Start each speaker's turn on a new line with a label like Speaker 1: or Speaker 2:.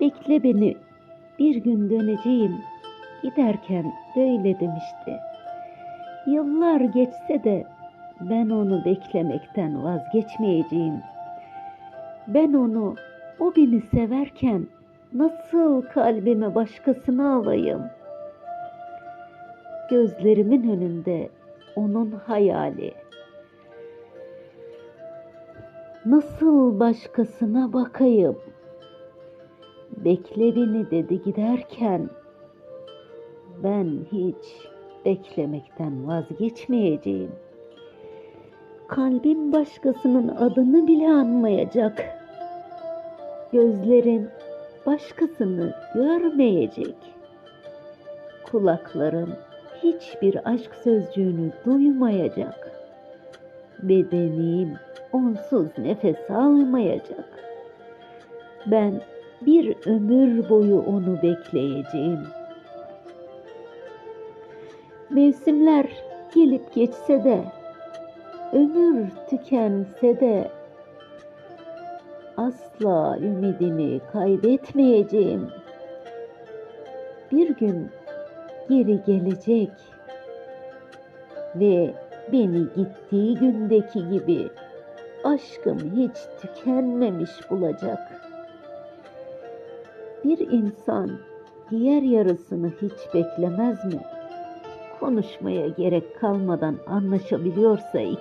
Speaker 1: Bekle beni, bir gün döneceğim. Giderken böyle demişti. Yıllar geçse de ben onu beklemekten vazgeçmeyeceğim. Ben onu, o beni severken nasıl kalbime başkasını alayım? Gözlerimin önünde onun hayali. Nasıl başkasına bakayım? Bekle beni dedi giderken ben hiç beklemekten vazgeçmeyeceğim. Kalbim başkasının adını bile anmayacak. Gözlerim başkasını görmeyecek. Kulaklarım hiçbir aşk sözcüğünü duymayacak. Bedenim onsuz nefes almayacak. Ben bir ömür boyu onu bekleyeceğim. Mevsimler gelip geçse de, ömür tükense de asla ümidimi kaybetmeyeceğim. Bir gün geri gelecek ve beni gittiği gündeki gibi aşkım hiç tükenmemiş bulacak. Bir insan diğer yarısını hiç beklemez mi? Konuşmaya gerek kalmadan anlaşabiliyorsa iki